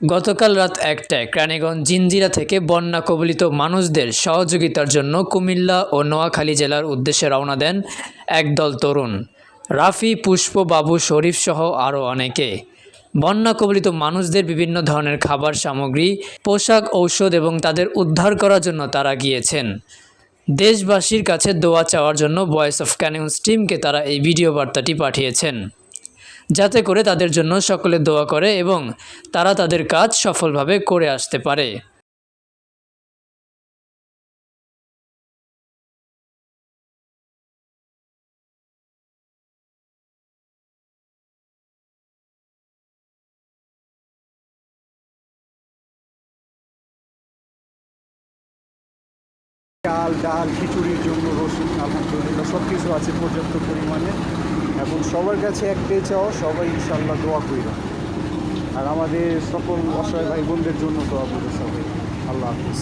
গতকাল রাত একটায় ক্রানীগঞ্জ জিঞ্জিরা থেকে বন্যা কবলিত মানুষদের সহযোগিতার জন্য কুমিল্লা ও নোয়াখালী জেলার উদ্দেশ্যে রওনা দেন একদল তরুণ। রাফি, পুষ্প, বাবু, শরীফ সহ আরও অনেকে। বন্যা কবলিত মানুষদের বিভিন্ন ধরনের খাবার সামগ্রী, পোশাক, ঔষধ এবং তাদের উদ্ধার করার জন্য তারা গিয়েছেন। দেশবাসীর কাছে দোয়া চাওয়ার জন্য ভয়েস অফ ক্যানিউন্স টিমকে তারা এই ভিডিও বার্তাটি পাঠিয়েছেন। যাতে করে তাদের জন্য সকলে দোয়া করে এবং তারা তাদের কাজ সফলভাবে করে আসতে পারে। চাল ডাল, খিচুড়ির জন্য রসুন আলহামদুলিল্লাহ সব কিছু আছে পর্যাপ্ত পরিমাণে। এবং সবার কাছে একটাই চাও সবাই ইনশাল্লাহ দোয়া করিল আর আমাদের সকল অসহায় ভাই বোনদের জন্য দোয়া করবে সবাই। আল্লাহ হাফিজ।